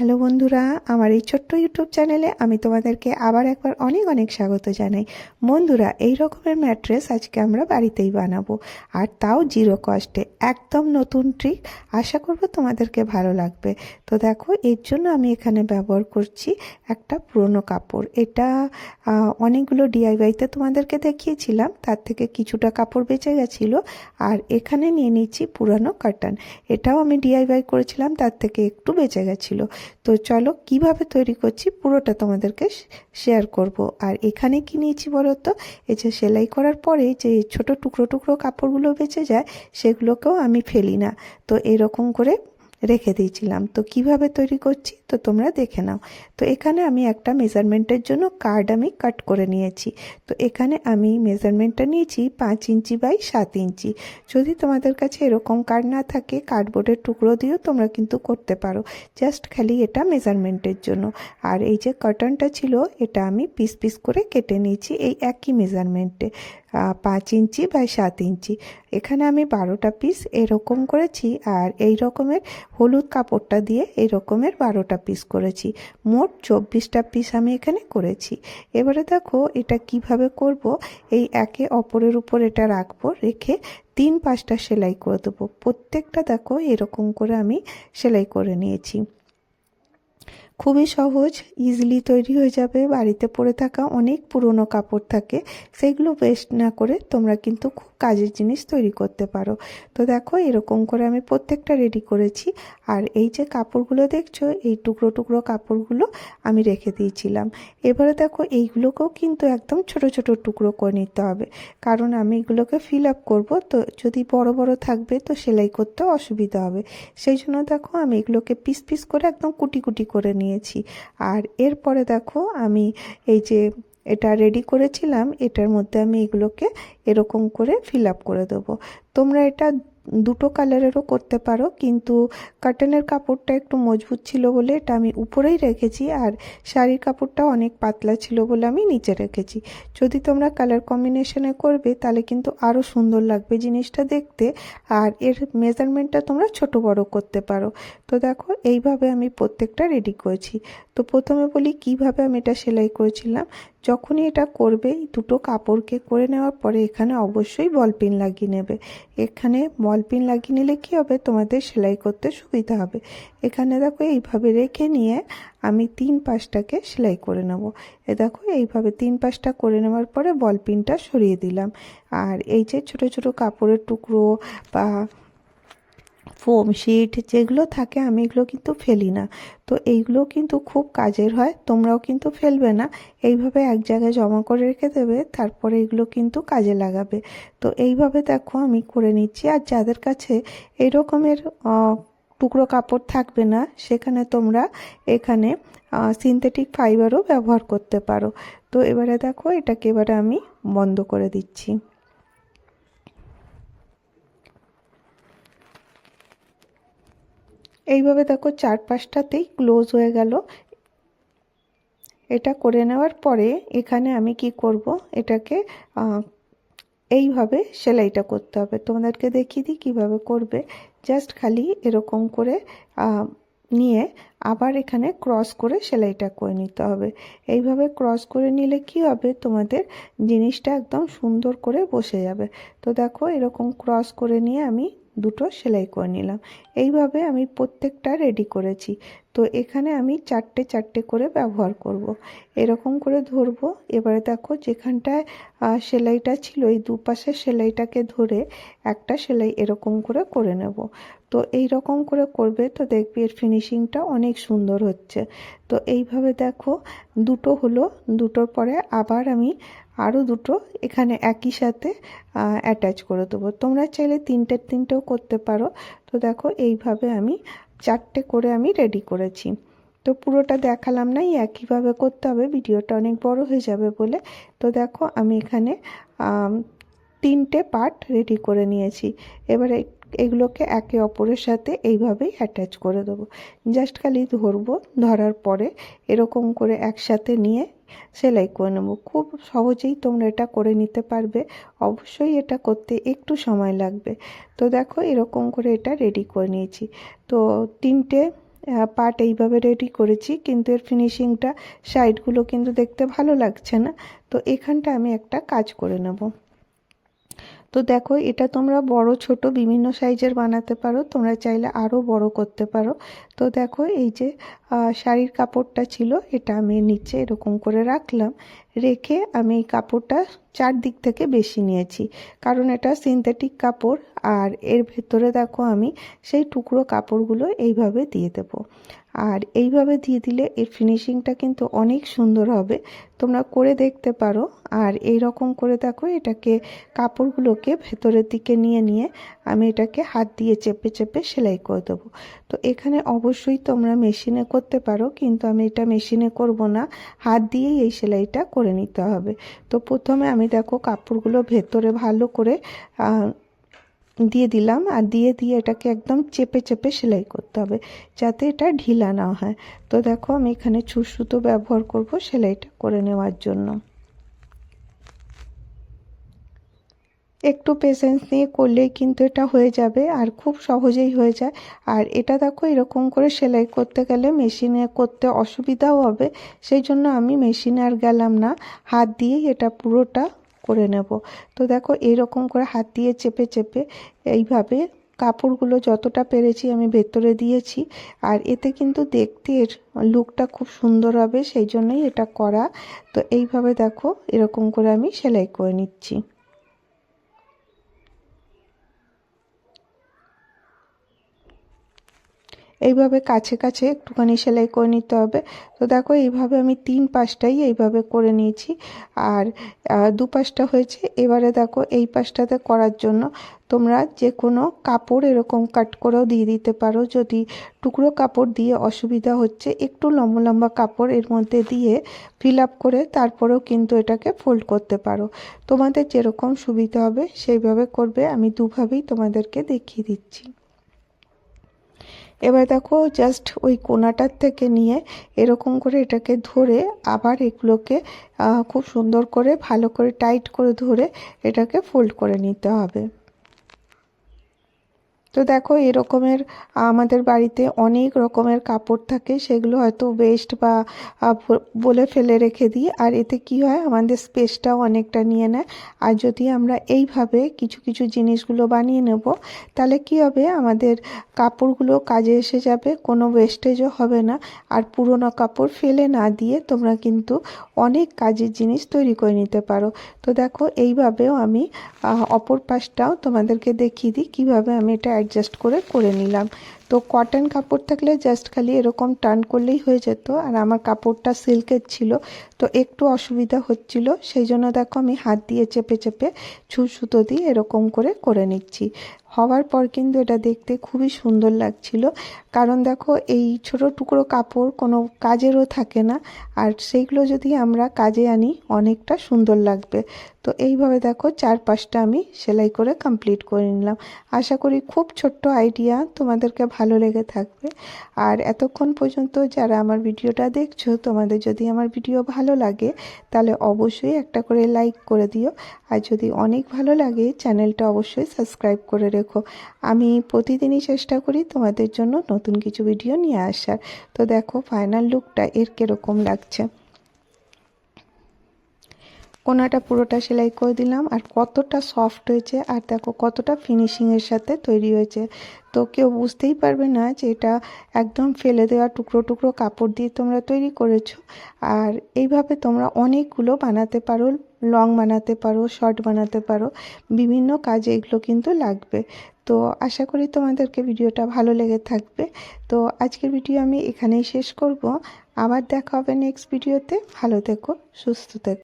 Hello বন্ধুরা, আমার এই ছোট্ট ইউটিউব চ্যানেলে আমি তোমাদেরকে আবার একবার অনেক অনেক স্বাগত জানাই। বন্ধুরা, এই রকমের ম্যাট্রেস আজকে আমরা বাড়িতেই বানাবো। আর তাও জিরো কস্টে, একদম নতুন ট্রিক, আশা করব তোমাদেরকে ভালো লাগবে। তো দেখো, এর জন্য আমি এখানে ব্যবহার করছি একটা পুরনো কাপড়। এটা অনেকগুলো ডিআইওয়াইতে তোমাদেরকে দেখিয়েছিলাম, তার থেকে কিছুটা কাপড় বেঁচে গেছিল, আর এখানে নিয়ে নিচ্ছি পুরানো কার্টন। এটাও আমি ডিআইওয়াই করেছিলাম, তার থেকে একটু বেঁচে গেছিল। তো চলো, কীভাবে তৈরি করছি পুরোটা তোমাদেরকে শেয়ার করব। আর এখানে কি নিয়েছি বলো তো? এই যে সেলাই করার পরে যে ছোট টুকরো টুকরো কাপড়গুলো বেঁচে যায়, সেগুলোকেও আমি ফেলি না। তো এরকম করে রেখে দিয়েছিলাম। তো কীভাবে তৈরি করছি? তো তোমরা দেখে নাও। তো এখানে আমি একটা মেজারমেন্টের জন্য কার্ড আমি কাট করে নিয়েছি। তো এখানে আমি মেজারমেন্টটা নিয়েছি পাঁচ ইঞ্চি বাই সাত ইঞ্চি। যদি তোমাদের কাছে এরকম কার্ড না থাকে কার্ডবোর্ডের টুকরো দিয়েও তোমরা কিন্তু করতে পারো। জাস্ট খালি এটা মেজারমেন্টের জন্য। আর এই যে কটনটা ছিল, এটা আমি পিস পিস করে কেটে নিয়েছি এই একই মেজারমেন্টে পাঁচ ইঞ্চি বাই সাত ইঞ্চি। এখানে আমি বারোটা পিস এরকম করেছি আর এই রকমের হলুদ কাপড়টা দিয়ে এই রকমের বারোটা পিস করেছি। মোট চব্বিশটা পিস আমি এখানে করেছি। এবারে দেখো এটা কীভাবে করব? এই একে অপরের উপর এটা রাখব, রেখে তিন পাঁচটা সেলাই করে দেবো। প্রত্যেকটা দেখো এরকম করে আমি সেলাই করে নিয়েছি। খুবই সহজ ইজিলি তৈরি হয়ে যাবে। বাড়িতে পরে থাকা অনেক পুরনো কাপড় থাকে, সেগুলো ওয়েস্ট না করে তোমরা কিন্তু খুব কাজের জিনিস তৈরি করতে পারো। তো দেখো এরকম করে আমি প্রত্যেকটা রেডি করেছি। আর এই যে কাপড়গুলো দেখছ, এই টুকরো টুকরো কাপড়গুলো আমি রেখে দিয়েছিলাম। এবারে দেখো এইগুলোকেও কিন্তু একদম ছোট ছোট টুকরো করে নিতে হবে। কারণ আমি এগুলোকে ফিল আপ করব, তো যদি বড় বড় থাকবে, তো সেলাই করতে অসুবিধা হবে। সেই জন্য দেখো আমি এগুলোকে পিস পিস করে একদম কুটি কুটি করে নিয়েছি। আর এরপরে দেখো আমি এই যে এটা রেডি করেছিলাম, এটার মধ্যে আমি এগুলোকে এরকম করে ফিল আপ করে দেবো। তোমরা এটা দুটো কালারেরও করতে পারো, কিন্তু কাটনের কাপড়টা একটু মজবুত ছিল বলে এটা আমি উপরেই রেখেছি, আর শাড়ির কাপড়টা অনেক পাতলা ছিল বলে আমি নিচে রেখেছি। যদি তোমরা কালার কম্বিনেশনে করবে, তাহলে কিন্তু আরও সুন্দর লাগবে জিনিসটা দেখতে, আর এর মেজারমেন্টটা তোমরা ছোট বড় করতে পারো। তো দেখো, এইভাবে আমি প্রত্যেকটা রেডি করেছি। তো প্রথমে বলি কীভাবে আমি এটা সেলাই করেছিলাম। যখনই এটা করবে দুটো কাপড়কে করে নেওয়ার পরে এখানে অবশ্যই বল পিন লাগিয়ে নেবে। এখানে বল পিন লাগিয়ে নিলে কী হবে? তোমাদের সেলাই করতে সুবিধা হবে। এখানে দেখো এইভাবে রেখে নিয়ে আমি তিন পাশটাকে সেলাই করে নেব। এ দেখো এইভাবে তিন পাশটা করে নেওয়ার পরে বল পিনটা সরিয়ে দিলাম। আর এই যে ছোট ছোট কাপড়ের টুকরো বা ফোম শিট যেগুলো থাকে, আমি এগুলো কিন্তু ফেলি না। তো এইগুলো কিন্তু খুব কাজের হয়, তোমরাও কিন্তু ফেলবে না। এইভাবে এক জায়গায় জমা করে রেখে দেবে, তারপরে এগুলো কিন্তু কাজে লাগাবে। তো এইভাবে দেখো আমি করে নিচ্ছি। আর যাদের কাছে এই রকমের টুকরো কাপড় থাকবে না, সেখানে তোমরা এখানে সিনথেটিক ফাইবারও ব্যবহার করতে পারো। তো এবারে দেখো, এটাকে এবারে আমি বন্ধ করে দিচ্ছি। এইভাবে দেখো চার পাঁচটাতেই ক্লোজ হয়ে গেল। এটা করে নেওয়ার পরে এখানে আমি কি করব? এটাকে এইভাবে সেলাইটা করতে হবে। তোমাদেরকে দেখিয়ে দিই কীভাবে করবে। জাস্ট খালি এরকম করে নিয়ে আবার এখানে ক্রস করে সেলাইটা করে নিতে হবে। এইভাবে ক্রস করে নিলে কি হবে? তোমাদের জিনিসটা একদম সুন্দর করে বসে যাবে। তো দেখো এরকম ক্রস করে নিয়ে আমি দুটো সেলাই করে নিলাম। এইভাবে আমি প্রত্যেকটা রেডি করেছি। তো এখানে আমি চারটে চারটে করে ব্যবহার করব। এরকম করে ধরবো। এবারে দেখো যেখানটায় সেলাইটা ছিল, এই দুপাশের সেলাইটাকে ধরে একটা সেলাই এরকম করে করে নেব। তো এই রকম করে করবে তো দেখবি এর ফিনিশিংটা অনেক সুন্দর হচ্ছে। তো এইভাবে দেখো, দুটো হলো, দুটোর পরে আবার আমি আরও দুটো এখানে একই সাথে অ্যাটাচ করে দেবো। তোমরা চাইলে তিনটের তিনটেও করতে পারো। তো দেখো, এইভাবে আমি চারটে করে আমি রেডি করেছি। তো পুরোটা দেখালাম না, এই একইভাবে করতে হবে, ভিডিওটা অনেক বড় হয়ে যাবে বলে। তো দেখো, আমি এখানে তিনটে পার্ট রেডি করে নিয়েছি। এবারে এগুলোকে একে অপরের সাথে এইভাবেই অ্যাটাচ করে দেবো। জাস্ট খালি ধরবো, ধরার পরে এরকম করে একসাথে নিয়ে সেলাই করে নেব। খুব সহজেই তোমরা এটা করে নিতে পারবে। অবশ্যই এটা করতে একটু সময় লাগবে। তো দেখো এরকম করে এটা রেডি করে নিয়েছি। তো তিনটে পার্ট এইভাবে রেডি করেছি। কিন্তু এর ফিনিশিংটা সাইডগুলো কিন্তু দেখতে ভালো লাগছে না। তো এখানটা আমি একটা কাজ করে নেব। তো দেখো, এটা তোমরা বড়, ছোট, বিভিন্ন সাইজের বানাতে পারো। তোমরা চাইলে আরও বড় করতে পারো। তো দেখো, এই যে শাড়ির কাপড়টা ছিল, এটা আমি নিচে এরকম করে রাখলাম। রেখে আমি এই কাপড়টা চারদিক থেকে বেশি নিয়েছি। কারণ এটা সিনথেটিক কাপড়, আর এর ভেতরে দেখো আমি সেই টুকরো কাপড়গুলো এইভাবে দিয়ে দেবো। আর এইভাবে দিয়ে দিলে এর ফিনিশিংটা কিন্তু অনেক সুন্দর হবে। তোমরা করে দেখতে পারো। আর এই রকম করে দেখো, এটাকে কাপড়গুলোকে ভেতরের দিকে নিয়ে নিয়ে আমি এটাকে হাত দিয়ে চেপে চেপে সেলাই করে দেবো। তো এখানে অবশ্যই তোমরা মেশিনে করতে পারো, কিন্তু আমি এটা মেশিনে করব না। হাত দিয়েই এই সেলাইটা করে নিতে হবে। তো প্রথমে আমি দেখো কাপড়গুলো ভেতরে ভালো করে দিয়ে দিলাম আর দিয়ে দিয়ে এটাকে একদম চেপে চেপে সেলাই করতে হবে যাতে এটা ঢিলা না হয়। তো দেখো আমি এখানে ছুঁচ সুতো ব্যবহার করব সেলাইটা করে নেওয়ার জন্য। একটু পেশেন্স নিয়ে করলেই কিন্তু এটা হয়ে যাবে আর খুব সহজেই হয়ে যায়। আর এটা দেখো এরকম করে সেলাই করতে গেলে মেশিনে করতে অসুবিধাও হবে। সেই জন্য আমি মেশিনে আর গেলাম না। হাত দিয়েই এটা পুরোটা করে নেব। তো দেখো এরকম করে হাত দিয়ে চেপে চেপে এইভাবে কাপড়গুলো যতটা পেরেছি আমি ভেতরে দিয়েছি। আর এতে কিন্তু দেখতে এর লুকটা খুব সুন্দর হবে, সেই জন্যই এটা করা। তো এইভাবে দেখো এরকম করে আমি সেলাই করে নিচ্ছি। এইভাবে কাছে কাছে একটুখানি সেলাই করে নিতে হবে। তো দেখো এইভাবে আমি তিন পাশটাই এইভাবে করে নিয়েছি। আর দু পাশটা হয়েছে। এবারে দেখো এই পাশটাতে করার জন্য তোমরা যে কোনো কাপড় এরকম কাট করেও দিয়ে দিতে পারো। যদি টুকরো কাপড় দিয়ে অসুবিধা হচ্ছে, একটু লম্বা লম্বা কাপড় এর মধ্যে দিয়ে ফিল আপ করে তারপরেও কিন্তু এটাকে ফোল্ড করতে পারো। তোমাদের যেরকম সুবিধা হবে সেইভাবে করবে। আমি দুভাবেই তোমাদেরকে দেখিয়ে দিচ্ছি। এবার দেখো জাস্ট ওই কোনাটার থেকে নিয়ে এরকম করে এটাকে ধরে আবার এগুলোকে খুব সুন্দর করে ভালো করে টাইট করে ধরে এটাকে ফোল্ড করে নিতে হবে। তো দেখো এরকমের আমাদের বাড়িতে অনেক রকমের কাপড় থাকে। সেগুলো হয়তো ওয়েস্ট বা বলে ফেলে রেখে দিই। আর এতে কি হয়, আমাদের স্পেসটাও অনেকটা নিয়ে নেয়। আর যদি আমরা এইভাবে কিছু কিছু জিনিসগুলো বানিয়ে নেব, তাহলে কি হবে, আমাদের কাপড়গুলো কাজে এসে যাবে, কোনো ওয়েস্টেজও হবে না। আর পুরোনো কাপড় ফেলে না দিয়ে তোমরা কিন্তু অনেক কাজের জিনিস তৈরি করে নিতে পারো। তো দেখো, এইভাবেও আমি অপর পাশটাও তোমাদেরকে দেখিয়ে দিই, কীভাবে আমি এটা অ্যাডজাস্ট করে করে নিলাম। তো কটন কাপড় থাকলে জাস্ট খালি এরকম টার্ন করলেই হয়ে যেত। আর আমার কাপড়টা সিল্কের ছিল, তো একটু অসুবিধা হচ্ছিল। সেই জন্য দেখো আমি হাত দিয়ে চেপে চেপে ছু সুতো দিয়ে এরকম করে করে নিচ্ছি। হওয়ার পর কিন্তু এটা দেখতে খুবই সুন্দর লাগছিল। কারণ দেখো এই ছোট টুকরো কাপড় কোনো কাজেরও থাকে না। আর সেইগুলো যদি আমরা কাজে আনি, অনেকটা সুন্দর লাগবে। তো এইভাবে দেখো চার পাঁচটা আমি সেলাই করে কমপ্লিট করে নিলাম। আশা করি খুব ছোট্ট আইডিয়া তোমাদেরকে ভালো লেগে থাকবে। আর এতক্ষণ পর্যন্ত যারা আমার ভিডিওটা দেখছ, তোমাদের যদি আমার ভিডিও ভালো লাগে, তাহলে অবশ্যই একটা করে লাইক করে দিও। আর যদি অনেক ভালো লাগে, চ্যানেলটা অবশ্যই সাবস্ক্রাইব করে রেখো। আমি প্রতিদিনই চেষ্টা করি তোমাদের জন্য নতুন কিছু ভিডিও নিয়ে আসার। তো দেখো, ফাইনাল লুকটা এর কীরকম লাগছে। কোনাটা পুরোটা সেলাই করে দিলাম। আর কতটা সফট হয়েছে, আর দেখো কতটা ফিনিশিংয়ের সাথে তৈরি হয়েছে। তো কেউ বুঝতেই পারবে না যে এটা একদম ফেলে দেওয়া টুকরো টুকরো কাপড় দিয়ে তোমরা তৈরি করেছ। আর এইভাবে তোমরা অনেকগুলো বানাতে পারো লং বানাতে পারো শর্ট বানাতে পারো, বিভিন্ন কাজে এগুলো কিন্তু লাগবে। তো আশা করি তোমাদেরকে ভিডিওটা ভালো লেগে থাকবে। তো আজকের ভিডিও আমি এখানেই শেষ করব। আবার দেখা হবে নেক্সট ভিডিওতে ভালো থেকো, সুস্থ থেকো।